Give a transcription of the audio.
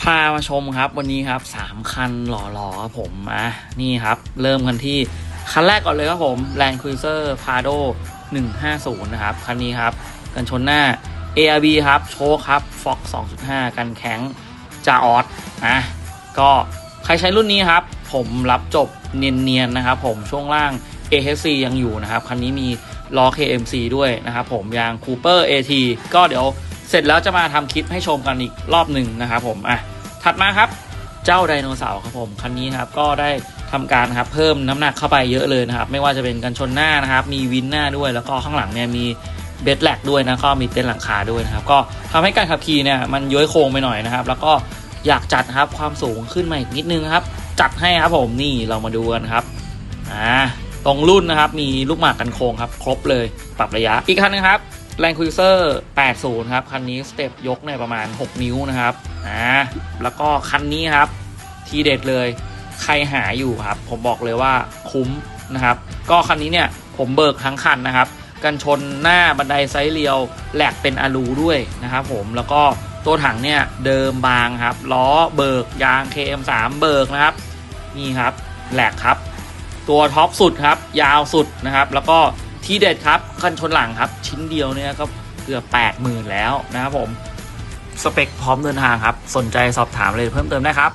พามาชมครับวันนี้ครับสามคันหล่อๆครับผมอะนี่ครับ เริ่มกันที่คันแรกก่อนเลยครับผม Land Cruiser Prado 150 นะครับ คันนี้ครับ กันชนหน้า ARB ครับ โชคครับ Fox 2.5 กันแข็งจาออสนะก็ใครใช้รุ่นนี้ครับ ผมรับจบเนียนๆนะครับผมช่วงล่าง AHC ยังอยู่นะครับ คันนี้มีล้อ KMC ด้วยนะครับผมยาง Cooper AT ก็เดี๋ยว เสร็จแล้วจะมาทำคลิปให้ชมกันอีกรอบหนึ่งนะครับผมอะถัดมาครับเจ้าไดโนเสาร์ครับผมคันนี้ครับก็ได้ทำการครับเพิ่มน้ำหนักเข้าไปเยอะเลยนะครับ ไม่ว่าจะเป็นกันชนหน้านะครับ มีวินหน้าด้วยแล้วก็ข้างหลังเนี่ยมีเบดแลกด้วยนะก็มีเต็นท์หลังคาด้วยนะครับ ก็ทำให้การขับขี่เนี่ยมันย้อยโค้งไปหน่อยนะครับ แล้วก็อยากจัดครับความสูงขึ้นมาอีกนิดนึงครับ จัดให้ครับผมนี่เรามาดูกันครับอ่าตรงรุ่นนะครับมีลูกหมากกันโค้งครับ ครบเลยปรับระยะอีกคันนึงครับ Land Cruiser 80 ครับ คันนี้สเต็ปยกเนี่ยประมาณ 6 นิ้วนะครับอ่าแล้วก็คันนี้ครับ ทีเด็ดเลย ใครหาอยู่ครับ ผมบอกเลยว่าคุ้มนะครับ ก็คันนี้เนี่ยผมเบิกทั้งคันนะครับ กันชนหน้าบันไดไซส์เรียวแหลกเป็นอะลูด้วยนะครับผมแล้วก็ตัวถังเนี่ยเดิมบางครับล้อเบิกยาง KM3 เบิกนะครับนี่ครับแหลกครับ ตัวท็อปสุดครับ ยาวสุดนะครับ แล้วก็ ที่เด็ดครับกันชนหลังครับ ชิ้นเดียวเนี่ยก็เกือบ80,000แล้วนะครับผม สเปคพร้อมเดินทางครับ สนใจสอบถามเลยเพิ่มเติมได้ครับ